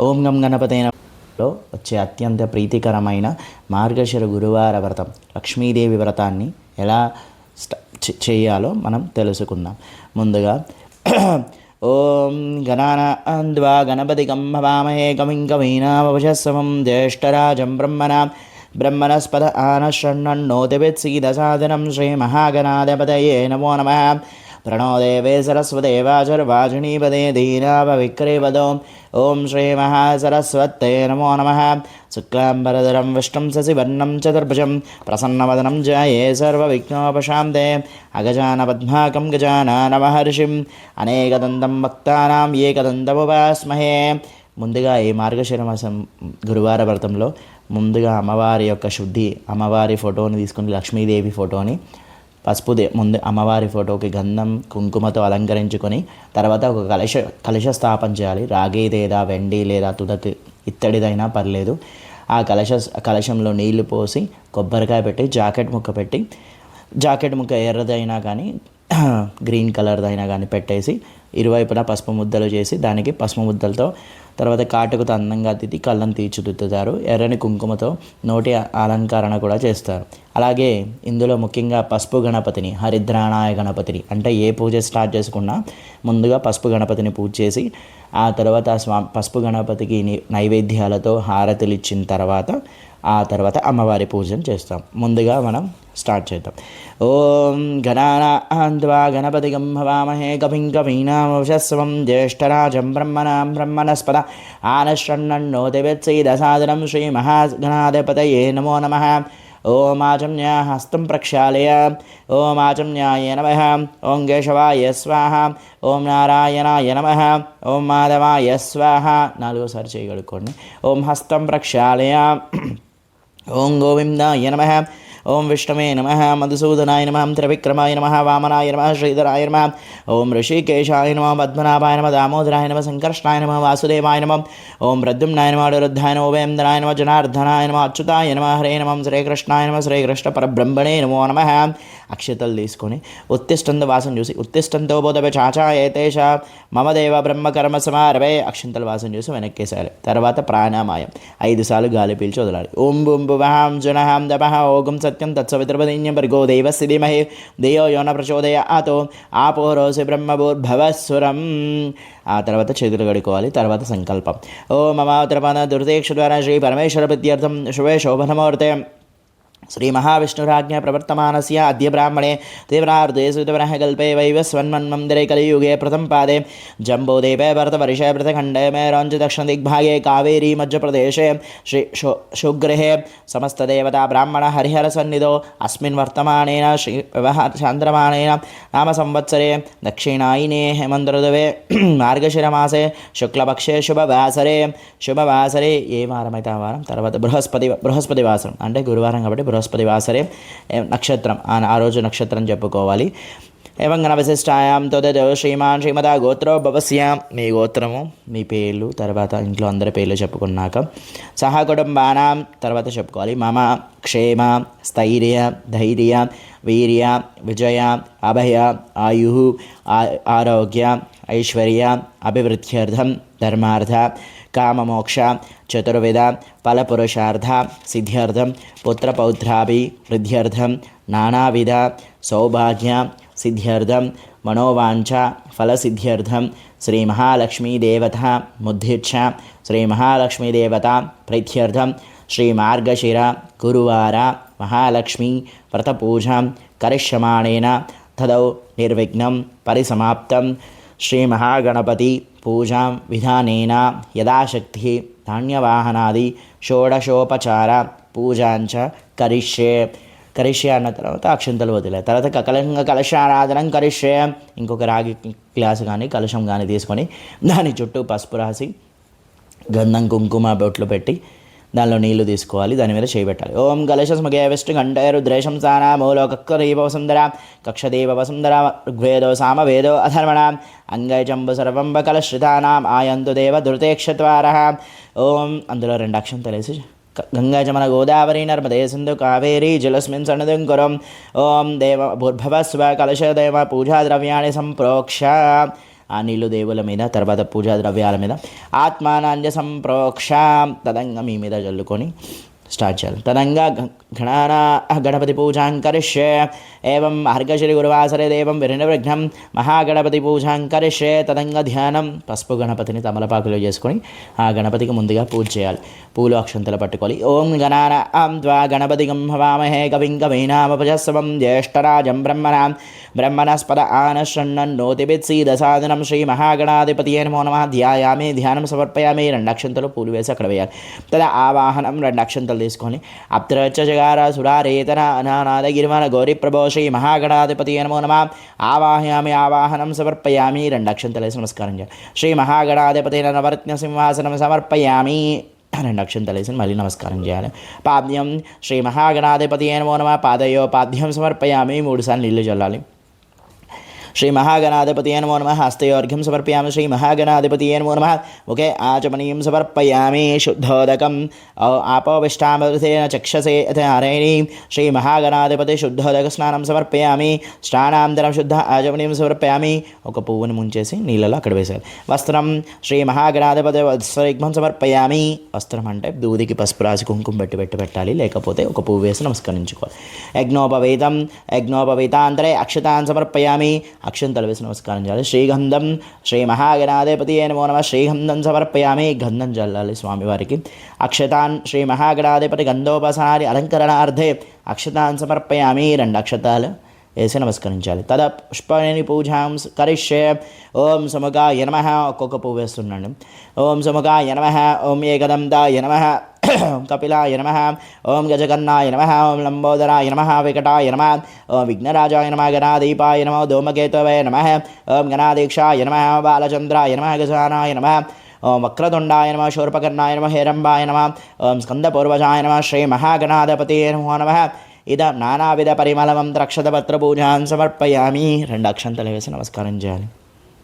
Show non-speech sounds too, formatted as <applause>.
ఓం గం గణపతైనలో వచ్చే అత్యంత ప్రీతికరమైన మార్గశిర గురువార వ్రతం లక్ష్మీదేవి వ్రతాన్ని ఎలా చేయాలో మనం తెలుసుకుందాం. ముందుగా <clears throat> ఓం గణానాద్వా గణపతి భవామహే కమిం కవీనామవశస్సవం జ్యేష్ఠరాజం బ్రహ్మణ బ్రహ్మణస్పద శ్రీ మహాగణాదపదయే నమో నమः. ప్రణోదేవే సరస్వదేవాచర్వాజినీపదే ధీరాపవిక్రీపదో ఓం శ్రీమహాసరస్వత్తే నమో నమ శుక్లాంబరధరం విష్ణుం శశివర్ణం చతుర్భుజం ప్రసన్నవదనం జయే సర్వవిఘ్నోపశాంతే అగజాన పద్మాకం గజానన మహర్షిం అనేకదంతం భక్తానాం ఏకదంతముపాస్మహే ముందుగా ఈ మార్గశిర మాసం గురువార వ్రతంలో ముందుగా అమ్మవారి యొక్క శుద్ధి అమ్మవారి ఫోటోని తీసుకుని లక్ష్మీదేవి ఫోటోని పసుపుదే ముందు అమ్మవారి ఫోటోకి గంధం కుంకుమతో అలంకరించుకొని తర్వాత ఒక కలశ కలశ స్థాపన చేయాలి. రాగి లేదా వెండి లేదా తుదకి ఇత్తడిదైనా పర్లేదు. ఆ కలశ కలశంలో నీళ్ళు పోసి కొబ్బరికాయ పెట్టి జాకెట్ ముక్క పెట్టి జాకెట్ ముక్క ఎర్రదైనా కానీ <clears throat> గ్రీన్ కలర్దైనా కానీ పెట్టేసి ఇరువైపులా పసుపు ముద్దలు చేసి దానికి పసుపు ముద్దలతో తర్వాత కాటుకతో అందంగా తిట్టి కళ్ళను తీర్చిదిద్దుతారు. ఎర్రని కుంకుమతో నోటి అలంకరణ కూడా చేస్తారు. అలాగే ఇందులో ముఖ్యంగా పసుపు గణపతిని హరిద్రాణాయ గణపతిని అంటే ఏ పూజ స్టార్ట్ చేసుకున్నా ముందుగా పసుపు గణపతిని పూజ చేసి ఆ తర్వాత స్వా పసుపు గణపతికి నైవేద్యాలతో హారతులు ఇచ్చిన తర్వాత ఆ తర్వాత అమ్మవారి పూజను చేస్తాం. ముందుగా మనం స్టార్ట్ చేద్దాం. ఓం గణానాన్వా గణపతి గంభవామహే కవిం కవీనామవశస్వం జ్యేష్ఠరాజం బ్రహ్మణాం బ్రహ్మణస్పద ఆనశ్రన్నోతివత్సీదసాదనం శ్రీమహాగణాధిపతయే నమో నమ. ఓమాచమ్య హస్తం ప్రక్షాళయ. ఓమాచమ్యాయ నమ. ఓం కేశవాయ స్వాహ. ఓం నారాయణాయ నమ. ఓం మాధవాయ స్వాహ. నాలుగోసారి చేయగలుగుకోండి. ఓం హస్తం ప్రక్షాళయ. ఓం గోవిందాయ నమ. ఓం విష్ణవే నమ మధుసూదనాయ నమ త్రివిక్రమాయ నమ వామనాయ నమ శ్రీధరాయ నమ ఓం ఋషికేశాయ నమ పద్మనాభాయ నమ దామోదరాయ నమ సంకర్షణాయ నమ వాసుదేవాయ నమ ఓం ప్రద్యుమ్నాయ నమ అనిరుద్ధాయ నమ ఉపేంద్రాయ నమ జనార్దనాయ నమ అచ్యుతాయ నమ హరే నమ శ్రీకృష్ణాయ నమ శ్రీకృష్ణ పరబ్రహ్మణే నమో నమ అక్షతలు తీసుకొని ఉత్తిష్టంతో వాసన చూసి ఉత్తిష్టంతో బోధపే చాచాయేతేష మమ దేవ బ్రహ్మకర్మ సమారవే సమారభే అక్షంతల వాసన చూసి వెనక్కేసాలి తర్వాత ప్రాణామాయం. ఐదు సార్లు గాలి పీల్చి వదలాలి. ఓం బుం భువహాం జునహాం దపహ ఓగం సత్యం తత్సవిత్రపదిన్యం భర్గో దేవస్య ధీమహి దేయో యోన ప్రచోదయ ఆతో ఆపోరోసి బ్రహ్మభూర్భవస్సురం ఆ తర్వాత చేతులు కడుకోవాలి తర్వాత సంకల్పం ఓ మమాత్రపన దుర్దేక్ష ద్వారా శ్రీ పరమేశ్వర ప్రత్యర్థం శుభే శోభనమూర్తే श्रीमहाविष्णुराज्ञा प्रवर्तमानस्य अद्य ब्राह्मणे तीव्रार्धे सुतवरः कल्पे वैवस्वन्मन्मन्दिरे कलियुगे प्रथमपादे जम्बोदेवे भरतवर्षे भृतखण्डे मेरोञ्चदक्षिणदिग्भागे कावेरी मध्यप्रदेशे श्री शु शुगृहे समस्तदेवता ब्राह्मण हरिहरसन्निधौ अस्मिन् वर्तमानेन श्री चान्द्रमाणेन नाम संवत्सरे दक्षिणायिने हेमन्तऋतवे <clears throat> మార్గశిరమాసే శుక్లపక్షే శుభవాసరే శుభవాసరే ఏ వారం అయితే ఆ వారం తర్వాత బృహస్పతి బృహస్పతి వాసరం అంటే గురువారం కాబట్టి బృహస్పతి వాసరే నక్షత్రం. ఆ ఆ రోజు నక్షత్రం చెప్పుకోవాలి. ఏవం విశిష్టాయాం తొదతో శ్రీమాన్ శ్రీమదా గోత్రో భవస్యాం మీ గోత్రము మీ పేర్లు తర్వాత ఇంట్లో అందరి పేర్లు చెప్పుకున్నాక సహ కుటుంబానాం తర్వాత చెప్పుకోవాలి. మమ క్షేమ స్థైర్య ధైర్య వీర్య విజయ అభయ ఆయు ఆరోగ్య ఐశ్వర్య అభివృద్ధ్యర్థం ధర్మార్థ కామమోక్ష చతుర్విధ ఫలపురుషార్థ సిద్ధ్యర్థం పుత్రపౌత్రాభి వృద్ధ్యర్థం నానావిధ సౌభాగ్య సిద్ధ్యర్థం మనోవాంఛ ఫలసిద్ధ్యర్థం శ్రీ మహాలక్ష్మీదేవత ముద్దిచ్ఛ శ్రీ మహాలక్ష్మీదేవత ప్రీత్యర్థం శ్రీ మార్గశిర గురువార మహాలక్ష్మీ వ్రతపూజాం కరిష్యమాణేన తదౌ నిర్విఘ్నం పరిసమాప్తం శ్రీమహాగణపతి పూజాం విధానేన యథాశక్తి ధాన్యవాహనాది షోడశోపచార పూజాంచ కరిష్యే కరిష్యే అన్న తర్వాత అక్షంతలు వదిలే తర్వాత కకలంగా కలశారాధనం కరిష్యే ఇంకొక రాగి గ్లాసు కానీ కలశం కానీ తీసుకొని దాని చుట్టూ పసుపు రాసి గంధం కుంకుమ బొట్లు పెట్టి దానిలో నీళ్ళు తీసుకోవాలి దాని మీద చేయబెట్టాలి ఓం కలశస్మగే విష్ణు గంటే ద్రేషం సాన మూలో కక్కరీవ వసుందర కక్షదేవ ఋగ్వేదో సామ వేదో అధర్మణ అంగైచంబు సర్వంబ కలశ్రితానాం ఆయంతు దేవ దుర్తేక్షత్వార ఓం అందులో రెండు అక్షం తెలిసి గంగా జమన గోదావరి నర్మదే సింధు కావేరీ జలస్మిన్ సన్నదం కురం. ఓం దేవ భూర్భవస్వ కలశదేవ పూజా ద్రవ్యాన్ని సంప్రోక్ష. ఆ నీళ్ళు దేవుల మీద తర్వాత పూజా ద్రవ్యాల మీద. ఆత్మానాంజ సంప్రోక్ష. తదంగా మీ మీద చల్లుకొని స్టార్ట్ చేయాలి. తదంగా గణానా గణపతి పూజాం కరిష్యే. ఏం అర్ఘశ్రీ గురువాసరే దేవం విఘ్నం మహాగణపతి పూజాం కరిష్యే. తదంగా ధ్యానం పసుపు గణపతిని తమలపాకులో చేసుకొని ఆ గణపతికి ముందుగా పూజ చేయాలి. పూలు అక్షంతలు పట్టుకోవాలి. ఓం గణాన ఆం ద్వా గణపతి హవామహే కవిం కవీనామపజస్వం జ్యేష్ఠరాజం బ్రహ్మణాం. బ్రహ్మణస్పద ఆనశృణ్ణోతిభిత్సీదసాదనం శ్రీ మహాగణాధిపతి నమో నమ. ధ్యాయామి ధ్యానం సమర్పయామి. రెండు అక్షంతలు పూలు వేసి అక్కడ వేయాలి. తద ఆవాహనం రెండు అక్షంతలు తీసుకొని. అప్త్రచ జగార సురారేతన అనానాద గిరిమన గౌరీ ప్రభో శ్రీ మహాగణాధిపతి నమో నమ. ఆవాహయామి ఆవాహనం సమర్పయామి. రెండు అక్షంతలు వేసి నమస్కారం చేయాలి. శ్రీ మహాగణాధిపతి నవరత్న సింహాసనం సమర్పయామి. రెండు అక్షంతలు వేసి మళ్ళీ నమస్కారం చేయాలి. పాద్యం. శ్రీ మహాగణాధిపతి నమో నమ. పాదయో పాద్యం సమర్పయామి మూడుసార్లు నీళ్ళు చల్లాలి. శ్రీ మహాగణాధిపతి నమో నమ హస్తయోర్ఘ్యం సమర్పయామి శ్రీ మహాగణాధిపతి నమో నమ ముఖే ఆచమనీయం సమర్పయామి శుద్ధోదకం ఆపోవిష్టామృతేన చక్షసే నారాయణీ శ్రీ మహాగణాధిపతి శుద్ధోదక స్నానం సమర్పయామి స్నానాంతరం శుద్ధ ఆచమనీయం సమర్పయామి ఒక పువ్వుని ముంచేసి నీళ్ళలో అక్కడ వేశారు వస్త్రం శ్రీ మహాగణాధిపతి వస్త్రయుగ్మం సమర్పయామి। వస్త్రం అంటే దూదికి పసుపు రాసి కుంకుమ పెట్టి పెట్టి పెట్టాలి। లేకపోతే ఒక పువ్వు వేసి నమస్కరించుకోవాలి। యజ్ఞోపవేతం యజ్ఞోపవేతాంతరే అక్షతాన్ సమర్పయామి। అక్షంతలు వేసి నమస్కారం చేయాలి. శ్రీగంధం శ్రీ మహాగణాధిపతి నమో నమ. శ్రీగంధం సమర్పయామి. గంధం చల్లాలి స్వామివారికి అక్షతాన్ శ్రీ మహాగణాధిపతి గంధోపసారి అలంకరణార్థే అక్షతాన్ సమర్పయామి. రెండు అక్షతాలు వేసి నమస్కరించాలి. తద పుష్పని పూజాం కరిష్యే. ఓం సుముఖాయ నమ. ఒక్కొక్క పువ్వు వేస్తున్నాండి. ఓం సుముఖాయ నమ. ఓం ఏకదంతాయ నమ. కపిలాయ నమ ఓం గజగన్నాయ నమ ఓం లంబోదరాయ నమ వికటాయ నమ ఓం విఘ్నరాజాయ నమ గణాదీపాయ నమ ధూమకేతవే నమ ఓం గణాదీక్షాయ నమ బాలచంద్రాయ నమ గజానాయ నమ ఓం వక్రతుండాయ నమ శూర్పకర్ణాయ నమ హేరంబాయ నమ ఓం స్కందపూర్వజాయ నమ శ్రీ మహాగణాధిపతి నమో నమ. ఇదం నానావిధ పరిమళమం ద్రక్షతపత్ర పూజాన్ సమర్పయామి. రెండు అక్షంతలు వేసి నమస్కారం చేయాలి.